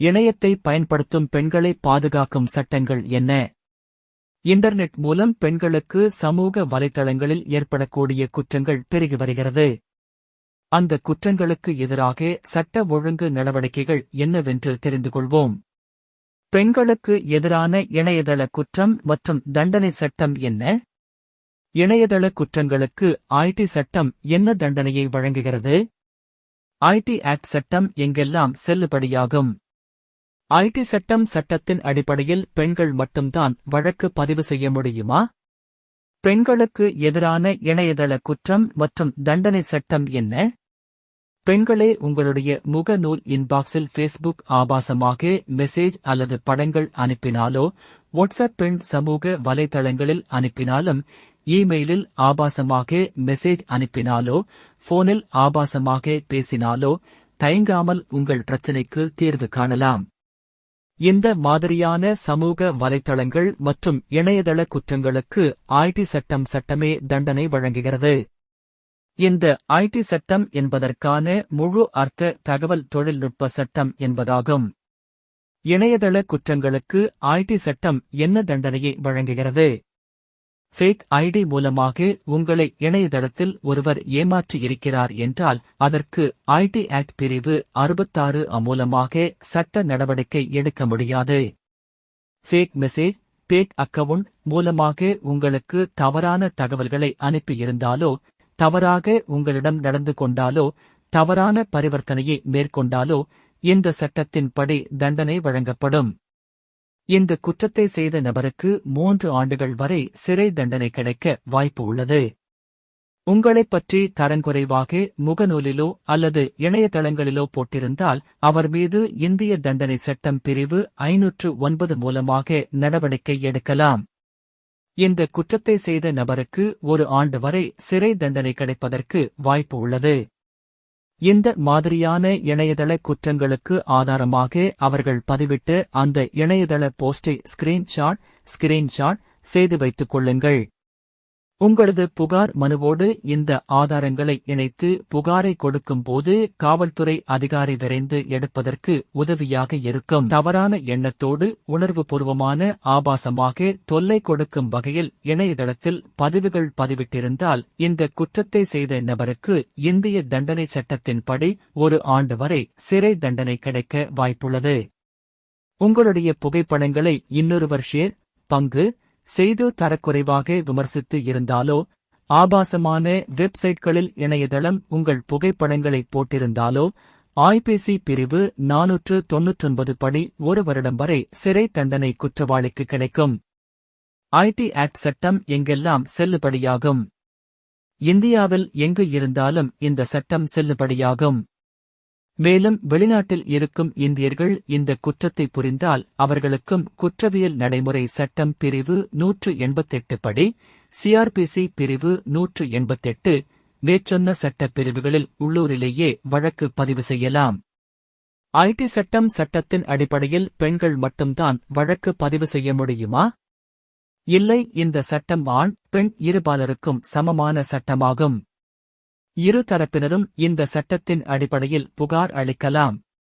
இணையத்தை பயன்படுத்தும் பெண்களை பாதுகாக்கும் சட்டங்கள் என்ன? இன்டர்நெட் மூலம் பெண்களுக்கு சமூக வலைதளங்களில் ஏற்படக்கூடிய குற்றங்கள் பெருகி வருகிறது. அந்த குற்றங்களுக்கு எதிராக சட்ட ஒழுங்கு நடவடிக்கைகள் என்னவென்று தெரிந்து கொள்வோம் பெண்களுக்கு எதிரான இணையதள குற்றம் மற்றும் தண்டனை சட்டம் என்ன? இணையதள குற்றங்களுக்கு ஐடி சட்டம் என்ன தண்டனையை வழங்குகிறது? ஐடி ஆக்ட் சட்டம் எங்கெல்லாம் செல்லுபடியாகும்? ஐடி சட்டம் சட்டத்தின் அடிப்படையில் பெண்கள் மட்டும்தான் வழக்கு பதிவு செய்ய முடியுமா? பெண்களுக்கு எதிரான இணையதள குற்றம் மற்றும் தண்டனை சட்டம் என்ன? பெண்களே உங்களுடைய முகநூல் இன்பாக்ஸில் ஃபேஸ்புக் ஆபாசமாக மெசேஜ் அல்லது படங்கள் அனுப்பினாலோ வாட்ஸ்அப் பெண் சமூக வலைதளங்களில் அனுப்பினாலும் இமெயிலில் ஆபாசமாக மெசேஜ் அனுப்பினாலோ போனில் ஆபாசமாக பேசினாலோ தயங்காமல் உங்கள் பிரச்சினைக்கு தீர்வு காணலாம். இந்த மாதிரியான சமூக வலைத்தளங்கள் மற்றும் இணையதள குற்றங்களுக்கு ஐடி சட்டம் சட்டமே தண்டனை வழங்குகிறது. இந்த ஐடி சட்டம் என்பதற்கான முழு அர்த்த தகவல் தொழில்நுட்ப சட்டம் என்பதாகும். இணையதள குற்றங்களுக்கு ஐடி சட்டம் என்ன தண்டனையை வழங்குகிறது? ஃபேக் ஐடி மூலமாக உங்களை இணையதளத்தில் ஒருவர் ஏமாற்றி இருக்கிறார் என்றால் அதற்கு ஐடி ஆக்ட் பிரிவு அறுபத்தாறு மூலமாக சட்ட நடவடிக்கை எடுக்க முடியாது. ஃபேக் மெசேஜ் பேக் அக்கவுண்ட் மூலமாக உங்களுக்கு தவறான தகவல்களை அனுப்பியிருந்தாலோ தவறாக உங்களிடம் நடந்து கொண்டாலோ தவறான பரிவர்த்தனையை மேற்கொண்டாலோ இந்த சட்டத்தின்படி தண்டனை வழங்கப்படும். இந்த குற்றத்தை செய்த நபருக்கு மூன்று ஆண்டுகள் வரை சிறை தண்டனை கிடைக்க வாய்ப்பு உள்ளது. உங்களைப் பற்றி தரங்குறைவாக முகநூலிலோ அல்லது இணையதளங்களிலோ போட்டிருந்தால் அவர் மீது இந்திய தண்டனை சட்டம் பிரிவு ஐநூற்று ஒன்பது மூலமாக நடவடிக்கை எடுக்கலாம். இந்த குற்றத்தை செய்த நபருக்கு ஒரு ஆண்டு வரை சிறை தண்டனை கிடைப்பதற்கு வாய்ப்பு உள்ளது. இந்த மாதிரியான இணையதள குற்றங்களுக்கு ஆதாரமாக அவர்கள் பதிவிட்டு அந்த இணையதள போஸ்டை ஸ்கிரீன்ஷாட் ஸ்கிரீன்ஷாட் செய்து வைத்துக் கொள்ளுங்கள். உங்களது புகார் மனுவோடு இந்த ஆதாரங்களை இணைத்து புகாரை கொடுக்கும் போது காவல்துறை அதிகாரி விரைந்து எடுப்பதற்கு உதவியாக இருக்கும். தவறான எண்ணத்தோடு உணர்வுபூர்வமான ஆபாசமாக தொல்லை கொடுக்கும் வகையில் இணையதளத்தில் பதிவுகள் பதிவிட்டிருந்தால் இந்த குற்றத்தை செய்த நபருக்கு இந்திய தண்டனை சட்டத்தின்படி ஒரு ஆண்டு வரை சிறை தண்டனை கிடைக்க வாய்ப்புள்ளது. உங்களுடைய புகைப்படங்களை இன்னொருவர் ஷேர் பங்கு செய்து தரக்குறைவாக விமர்சித்து இருந்தாலோ ஆபாசமான வெப்சைட்களில் இணையதளம் உங்கள் புகைப்படங்களை போட்டிருந்தாலோ ஆய்பேசி பிரிவு நானூற்று தொன்னூற்றொன்பது படி ஒரு வருடம் வரை சிறை தண்டனை குற்றவாளிக்கு கிடைக்கும். ஐடி ஆக்ட் சட்டம் எங்கெல்லாம் செல்லுபடியாகும்? இந்தியாவில் எங்கு இருந்தாலும் இந்த சட்டம் செல்லுபடியாகும். மேலும் வெளிநாட்டில் இருக்கும் இந்தியர்கள் இந்த குற்றத்தை புரிந்தால் அவர்களுக்கும் குற்றவியல் நடைமுறை சட்டம் பிரிவு நூற்று எண்பத்தெட்டு படி சிஆர்பிசி பிரிவு நூற்று எண்பத்தெட்டு மேற்சொன்ன சட்டப் பிரிவுகளில் உள்ளூரிலேயே வழக்கு பதிவு செய்யலாம். ஐடி சட்டம் சட்டத்தின் அடிப்படையில் பெண்கள் மட்டும்தான் வழக்கு பதிவு செய்ய முடியுமா? இல்லை இந்த சட்டம் ஆண் பெண் இருபாலருக்கும் சமமான சட்டமாகும். இரு தரப்பினரும் இந்த சட்டத்தின் அடிப்படையில் புகார் அளிக்கலாம்.